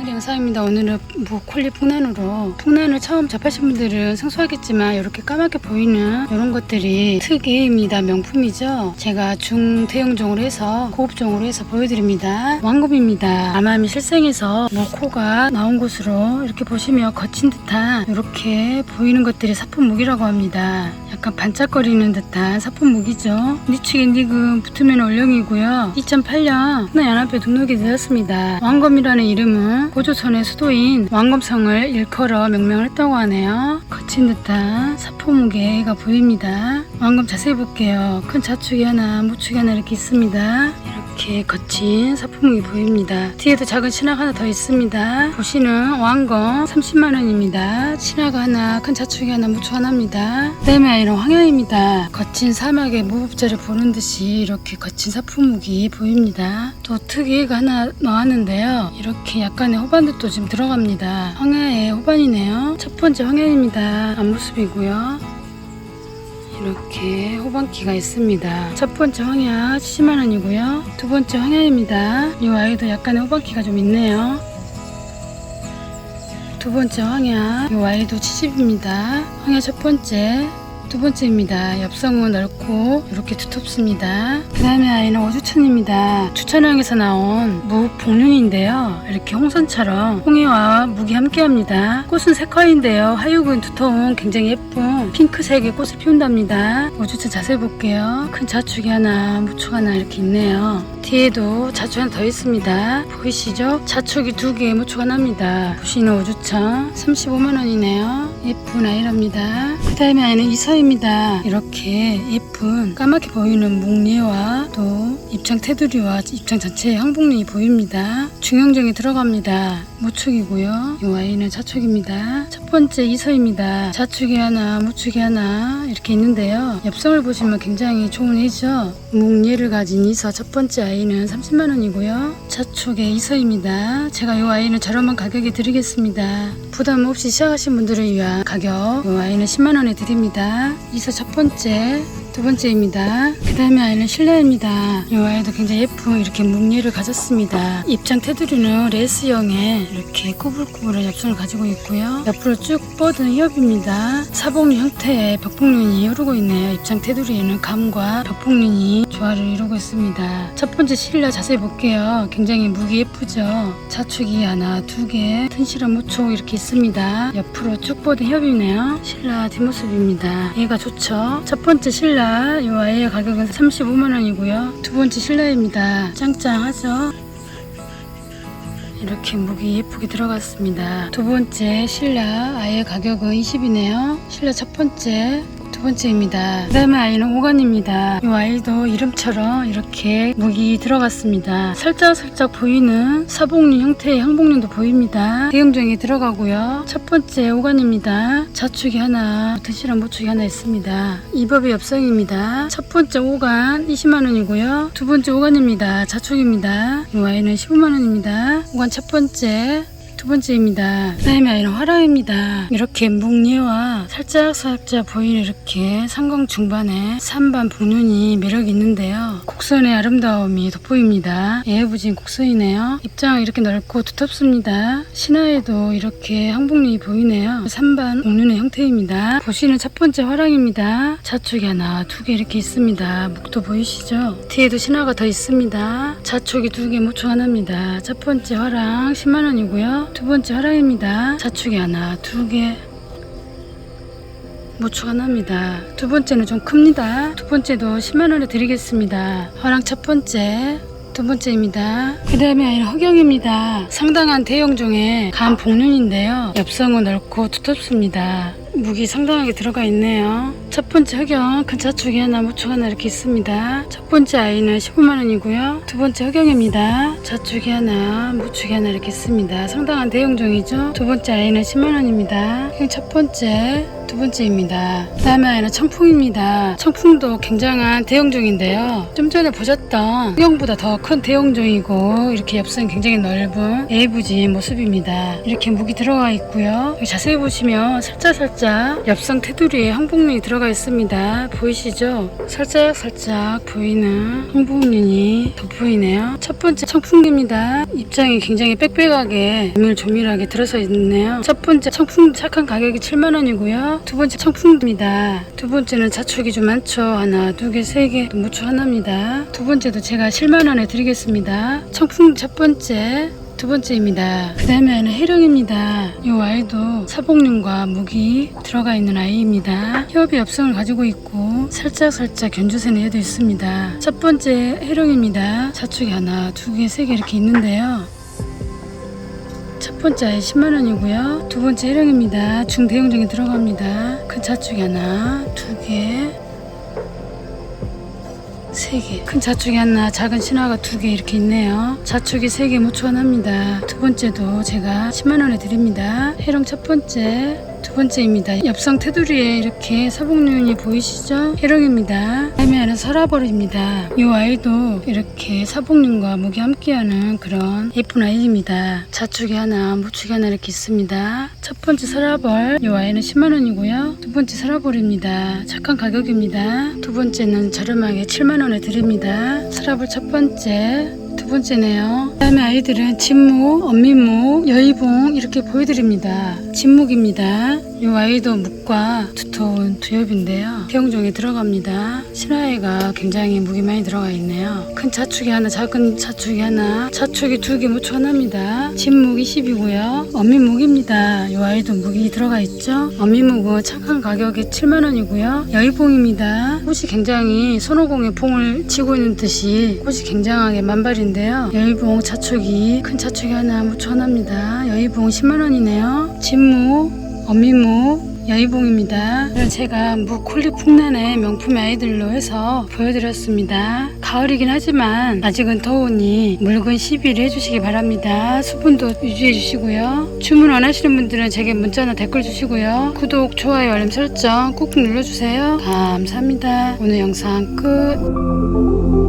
오늘 영상입니다. 오늘은 무콜리 풍란으로 풍란을 처음 접하신 분들은 생소하겠지만 이렇게 까맣게 보이는 이런 것들이 특이입니다. 명품이죠. 제가 중대형종으로 해서 고급종으로 해서 보여드립니다. 왕금입니다. 아마미 실생에서 모코가 나온 곳으로 이렇게 보시면 거친 듯한 이렇게 보이는 것들이 사품무기라고 합니다. 약간 반짝거리는 듯한 사품무기죠. 니축에 니금 붙으면 얼령이고요. 2008년 하나 연합회 등록이 되었습니다. 왕검이라는 이름은 고조선의 수도인 왕검성을 일컬어 명명을 했다고 하네요. 거친 듯한 사포무게가 보입니다. 왕검 자세히 볼게요. 큰 자축이 하나, 무축이 하나 이렇게 있습니다. 이렇게 거친 사포무기 보입니다. 뒤에도 작은 신화가 하나 더 있습니다. 보시는 왕검 30만원입니다. 신화가 하나, 큰 자축이 하나, 무축 하나입니다. 그 다음에 이런 황야입니다. 거친 사막의 무법자를 보는 듯이 이렇게 거친 사포무기 보입니다. 또 특이가 하나 나왔는데요. 이렇게 약간의 호반들도 지금 들어갑니다. 황야의 호반이네요. 첫 번째 황야입니다. 앞모습이고요. 이렇게 호반기가 있습니다. 첫 번째 황야 70만원이고요. 두 번째 황야입니다. 이 아이도 약간의 호반기가 좀 있네요. 두 번째 황야, 이 아이도 70입니다. 황야 첫 번째, 두 번째입니다. 엽성은 넓고 이렇게 두텁습니다. 그 다음에 아이는 오주천입니다. 추천항에서 나온 무 복륜인데요. 이렇게 홍선처럼 홍해와 묵이 함께합니다. 꽃은 색화인데요. 하육은 두터운 굉장히 예쁜 핑크색의 꽃을 피운답니다. 오주천 자세히 볼게요. 큰 자축이 하나, 무축 하나 이렇게 있네요. 뒤에도 자축 하나 더 있습니다. 보이시죠? 자축이 두 개, 무축 하나입니다. 보시는 오주천 35만원이네요. 예쁜 아이랍니다. 그 다음에 아이는 이서입니다. 이렇게 예쁜 까맣게 보이는 묵리와 또 입장 테두리와 입장 전체에 항복륜이 보입니다. 중형정이 들어갑니다. 무축이고요. 이 아이는 자축입니다. 첫 번째 이서입니다. 자축이 하나, 무축이 하나 이렇게 있는데요. 엽성을 보시면 굉장히 좋은 애죠. 묵리를 가진 이서 첫 번째 아이는 30만 원이고요. 자축의 이서입니다. 제가 이 아이는 저렴한 가격에 드리겠습니다. 부담 없이 시작하신 분들을 위한 가격 이 아이는 10만 원에 드립니다. 이서 첫 번째 두 번째입니다. 그 다음에 아이는 실내입니다. 이 아이도 굉장히 예쁜 이렇게 묵리를 가졌습니다. 입장 테두리는 레스형의 이렇게 꾸불꾸불한 엽선을 가지고 있고요. 옆으로 쭉 뻗은 협입니다. 사봉 형태의 벽봉륜이 흐르고 있네요. 입장 테두리에는 감과 벽봉륜이 조화를 이루고 있습니다. 첫 번째 실내 자세히 볼게요. 굉장히 무기 예쁘죠. 자축이 하나, 두 개, 튼실한 무촉 이렇게 있습니다. 옆으로 쭉 뻗은 협이네요. 신라 뒷모습입니다. 얘가 좋죠. 첫 번째 신라 이 아이의 가격은 35만원이고요. 두 번째 신라입니다. 짱짱하죠. 이렇게 무기 예쁘게 들어갔습니다. 두 번째 신라 아이의 가격은 20이네요. 신라 첫 번째 두 번째입니다. 그 다음에 아이는 오간입니다. 이 아이도 이름처럼 이렇게 무기 들어갔습니다. 살짝살짝 보이는 사복륜 형태의 항복륜도 보입니다. 대형종이 들어가고요. 첫 번째 오간입니다. 자축이 하나, 드시랑 모축이 하나 있습니다. 이법의 엽성입니다. 첫 번째 오간 20만원이고요. 두 번째 오간입니다. 자축입니다. 이 아이는 15만원입니다. 오간 첫 번째, 두 번째입니다. 그 다음에 아이는 화랑입니다. 이렇게 묵리와 살짝 살짝 보이는 이렇게 상광 중반에 산반 복륜이 매력이 있는데요. 곡선의 아름다움이 돋보입니다. 예부진 곡선이네요. 입장 이렇게 넓고 두텁습니다. 신화에도 이렇게 항복륜이 보이네요. 산반 복륜의 형태입니다. 보시는 첫 번째 화랑입니다. 좌측이 하나, 두 개 이렇게 있습니다. 목도 보이시죠? 뒤에도 신화가 더 있습니다. 좌측이 두 개, 모축 하나입니다. 첫 번째 화랑 10만원이고요. 두 번째 화랑입니다. 좌측이 하나, 두 개, 모축 하나입니다. 두 번째는 좀 큽니다. 두 번째도 10만원에 드리겠습니다. 화랑 첫 번째, 두 번째입니다. 그 다음에 아이는 허경입니다. 상당한 대형종의 간 복륜인데요. 엽성은 넓고 두텁습니다. 무기 상당하게 들어가 있네요. 첫 번째 흑영 큰 자축이 하나 무축 하나 이렇게 있습니다. 첫 번째 아이는 15만원이고요. 두 번째 흑영입니다. 자축이 하나 무축이 하나 이렇게 있습니다. 상당한 대형종이죠. 두 번째 아이는 10만원입니다. 첫 번째 두 번째입니다. 그 다음에 아이는 청풍입니다. 청풍도 굉장한 대형종인데요. 좀 전에 보셨던 수영보다 더 큰 대형종이고 이렇게 옆선 굉장히 넓은 에이브진 모습입니다. 이렇게 무기 들어가 있고요. 자세히 보시면 살짝살짝 옆선 테두리에 항복륜이 들어가 있습니다. 보이시죠? 살짝 살짝 보이는 항복륜이 돋보이네요. 첫 번째 청풍기입니다. 입장이 굉장히 빽빽하게 조밀조밀하게 들어서 있네요. 첫 번째 청풍 착한 가격이 7만원이고요. 두 번째 청풍입니다. 두 번째는 자축이 좀 많죠. 하나, 두 개, 세 개, 무초 하나입니다. 두 번째도 제가 7만원에 드리겠습니다. 청풍 첫 번째, 두 번째입니다. 그 다음에는 해령입니다. 이 아이도 사복륜과 무기 들어가 있는 아이입니다. 협의 엽성을 가지고 있고 살짝살짝 견주새 내도 있습니다. 첫 번째 해령입니다. 자축이 하나, 두 개, 세 개 이렇게 있는데요. 첫 번째 아이 10만원이고요. 두 번째 해령입니다. 중대형종에 들어갑니다. 큰 자축이 하나, 두 개, 세 개. 큰 자축이 하나, 작은 신화가 두개 이렇게 있네요. 자축이 세개 무초원합니다. 두 번째도 제가 10만 원에 드립니다. 해롱 첫 번째, 두 번째입니다. 옆성 테두리에 이렇게 사복륜이 보이시죠? 해롱입니다. 다음에는 설아벌입니다. 이 아이도 이렇게 사복륜과 목이 함께하는 그런 예쁜 아이입니다. 자축이 하나, 무축이 하나 이렇게 있습니다. 첫 번째 설아벌, 이 아이는 10만 원이고요. 두 번째 설아벌입니다. 착한 가격입니다. 두 번째는 저렴하게 7만 원에 드립니다. 설아벌 첫 번째, 두 번째네요. 그 다음에 아이들은 진묵, 언미묵, 여의봉 이렇게 보여드립니다. 진묵입니다. 이 아이도 묵과 두터운 두엽인데요. 태용종에 들어갑니다. 신화애가 굉장히 무기 많이 들어가 있네요. 큰 자축이 하나, 작은 자축이 하나, 자축이 두개 무초 하나입니다. 진묵 20이고요. 언미묵입니다. 이 아이도 무기 들어가 있죠. 언미묵은 착한 가격에 7만 원이고요. 여의봉입니다. 꽃이 굉장히 손오공에 봉을 치고 있는 듯이 꽃이 굉장하게 만발인데요. 여의봉 자축이 큰 자축이 하나 하나입니다. 여의봉 10만 원이네요. 진묵 어미무 여의봉입니다. 오늘 제가 무콜리 풍란의 명품 아이들로 해서 보여드렸습니다. 가을이긴 하지만 아직은 더우니 묽은 시비를 해주시기 바랍니다. 수분도 유지해 주시고요. 주문 원하시는 분들은 제게 문자나 댓글 주시고요. 구독, 좋아요, 알림 설정 꾹꾹 눌러주세요. 감사합니다. 오늘 영상 끝.